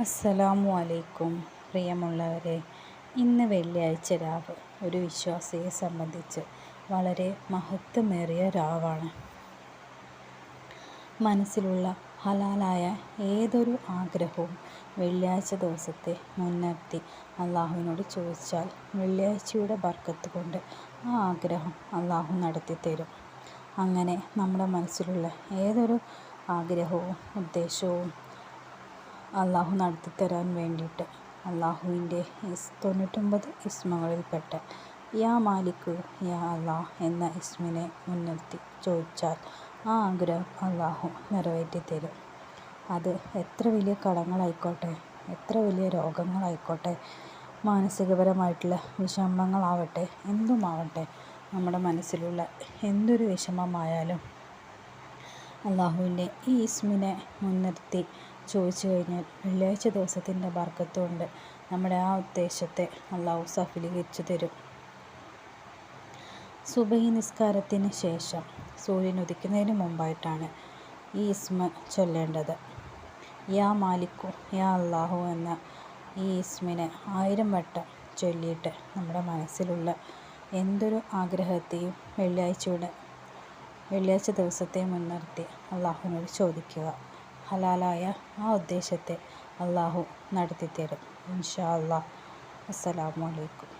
അസ്സലാമു അലൈക്കും പ്രിയമുള്ളവരെ. ഇന്ന് വെള്ളിയാഴ്ച രാവ്. ഒരു വിശ്വാസിയെ സംബന്ധിച്ച് വളരെ മഹത്വമേറിയ രാവാണ്. മനസ്സിലുള്ള ഹലാലായ ഏതൊരു ആഗ്രഹവും വെള്ളിയാഴ്ച ദിവസത്തെ മുൻനിർത്തി അള്ളാഹുവിനോട് ചോദിച്ചാൽ വെള്ളിയാഴ്ചയുടെ ബർക്കത്ത് കൊണ്ട് ആ ആഗ്രഹം അള്ളാഹു നടത്തിത്തരും. അങ്ങനെ നമ്മുടെ മനസ്സിലുള്ള ഏതൊരു ആഗ്രഹവും ഉദ്ദേശവും അള്ളാഹു നടത്തിത്തരാൻ വേണ്ടിയിട്ട്. അള്ളാഹുവിന്റെ തൊണ്ണൂറ്റൊമ്പത് ഇസ്മകളിൽപ്പെട്ട യാ മാലിക്കു യാ അള്ളാഹ് എന്ന ഇസ്മിനെ മുൻനിർത്തി ചോദിച്ചാൽ ആ ആഗ്രഹം അള്ളാഹു നിറവേറ്റി തരും അത് എത്ര വലിയ കടങ്ങളായിക്കോട്ടെ എത്ര വലിയ രോഗങ്ങളായിക്കോട്ടെ മാനസികപരമായിട്ടുള്ള വിഷമങ്ങളാവട്ടെ എന്തുമാവട്ടെ നമ്മുടെ മനസ്സിലുള്ള എന്തൊരു വിഷമമായാലും അള്ളാഹുവിന്റെ ഈ ഇസ്മിനെ മുൻനിർത്തി ചോദിച്ചു കഴിഞ്ഞാൽ വെള്ളിയാഴ്ച ദിവസത്തിന്റെ ബർക്കത്തുകൊണ്ട് നമ്മുടെ ആ ഉദ്ദേശത്തെ അള്ളാഹു സഫലീകരിച്ചു തരും. സുബഹി നിസ്കാരത്തിന് ശേഷം സൂര്യൻ ഉദിക്കുന്നതിന് മുമ്പായിട്ടാണ് ഈ ഇസ്മ ചൊല്ലേണ്ടത്. യാ മാലിക്കു യാ അള്ളാഹു എന്ന ഈ ഇസ്മിനെ ആയിരം വട്ടം ചൊല്ലിയിട്ട് നമ്മുടെ മനസ്സിലുള്ള എന്തൊരു ആഗ്രഹത്തെയും വെള്ളിയാഴ്ചയുടെ വെള്ളിയാഴ്ച ദിവസത്തെ മുൻനിർത്തി അള്ളാഹുവിനോട് ചോദിക്കുക. ഹലാലായ ആ ഉദ്ദേശത്തെ അള്ളാഹു നടത്തിത്തരും. ഇൻഷാ അള്ളാഹ് അസ്സലാമു അലൈക്കും.